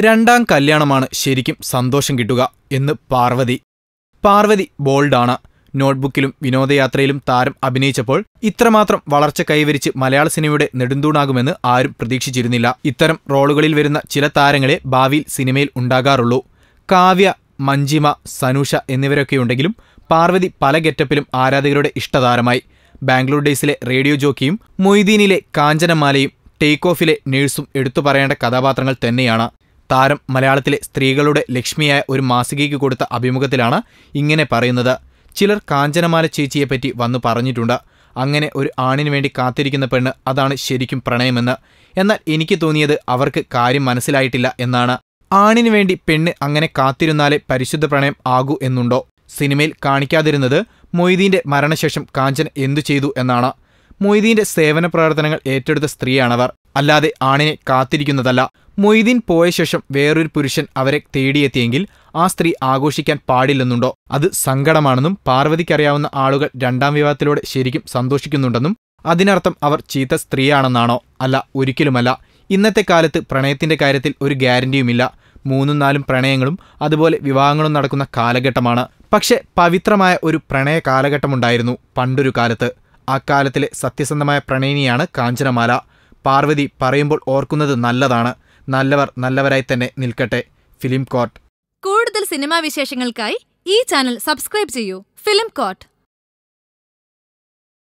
രണ്ടാം കല്യാണമാണ് ശരിക്കും സന്തോഷം കിട്ടുക എന്ന് പാർവതി. പാർവതി ബോൾഡാണ്. നോട്ട്ബുക്കിലും വിനോദയാത്രയിലും താരം അഭിനയിച്ചപ്പോൾ ഇത്രമാത്രം വളർച്ച കൈവരിച്ച് മലയാള സിനിമയുടെ നെടുന്തൂണാകുമെന്ന് ആരും പ്രതീക്ഷിച്ചിരുന്നില്ല. ഇത്തരം റോളുകളിൽ വരുന്ന ചില താരങ്ങളെ ഭാവിയിൽ സിനിമയിൽ ഉണ്ടാകാറുള്ളൂ. കാവ്യ മഞ്ജിമ സനുഷ എന്നിവരൊക്കെയുണ്ടെങ്കിലും പാർവതി പല ഗെറ്റപ്പിലും ആരാധകരുടെ ഇഷ്ടതാരമായി. ബാംഗ്ലൂർ ഡേയ്സിലെ റേഡിയോ ജോക്കിയും മൊയ്തീനിലെ കാഞ്ചനമാലയും ടേക്ക് ഓഫിലെ നേഴ്സും എടുത്തു പറയേണ്ട കഥാപാത്രങ്ങൾ തന്നെയാണ്. താരം മലയാളത്തിലെ സ്ത്രീകളുടെ ലക്ഷ്മിയായ ഒരു മാസികയ്ക്ക് കൊടുത്ത അഭിമുഖത്തിലാണ് ഇങ്ങനെ പറയുന്നത്. ചിലർ കാഞ്ചനമാല ചേച്ചിയെപ്പറ്റി വന്നു പറഞ്ഞിട്ടുണ്ട്. അങ്ങനെ ഒരു ആണിനു വേണ്ടി കാത്തിരിക്കുന്ന പെണ്ണ് അതാണ് ശരിക്കും പ്രണയമെന്ന്. എന്നാൽ എനിക്ക് തോന്നിയത് അവർക്ക് കാര്യം മനസ്സിലായിട്ടില്ല എന്നാണ്. ആണിനു വേണ്ടി പെണ്ണ് അങ്ങനെ കാത്തിരുന്നാലേ പരിശുദ്ധ പ്രണയം ആകൂ എന്നുണ്ടോ? സിനിമയിൽ കാണിക്കാതിരുന്നത് മൊയ്തീന്റെ മരണശേഷം കാഞ്ചൻ എന്തു ചെയ്തു എന്നാണ്. മൊയ്തീന്റെ സേവന പ്രവർത്തനങ്ങൾ ഏറ്റെടുത്ത സ്ത്രീയാണവർ. അല്ലാതെ ആണിനെ കാത്തിരിക്കുന്നതല്ല. മൊയ്തീൻ പോയ ശേഷം വേറൊരു പുരുഷൻ അവരെ തേടിയെത്തിയെങ്കിൽ ആ സ്ത്രീ ആഘോഷിക്കാൻ പാടില്ലെന്നുണ്ടോ? അത് സങ്കടമാണെന്നും പാർവതിക്കറിയാവുന്ന ആളുകൾ രണ്ടാം വിവാഹത്തിലൂടെ ശരിക്കും സന്തോഷിക്കുന്നുണ്ടെന്നും അതിനർത്ഥം അവർ ചീത്ത സ്ത്രീയാണെന്നാണോ? അല്ല ഒരിക്കലുമല്ല. ഇന്നത്തെ കാലത്ത് പ്രണയത്തിന്റെ കാര്യത്തിൽ ഒരു ഗ്യാരണ്ടിയുമില്ല. മൂന്നും നാലും പ്രണയങ്ങളും അതുപോലെ വിവാഹങ്ങളും നടക്കുന്ന കാലഘട്ടമാണ്. പക്ഷെ പവിത്രമായ ഒരു പ്രണയ കാലഘട്ടമുണ്ടായിരുന്നു പണ്ടൊരു കാലത്ത്. ആ കാലത്തിലെ സത്യസന്ധമായ പ്രണയിനിയാണ് കാഞ്ചനമാല. പാർവതി പറയുമ്പോൾ ഓർക്കുന്നത് നല്ലതാണ്. നല്ലവർ നല്ലവരായി തന്നെ നിൽക്കട്ടെ. Film court. കൂടുതൽ സിനിമാ വിശേഷങ്ങൾക്കായി ഈ ചാനൽ സബ്സ്ക്രൈബ് ചെയ്യൂ. Film coat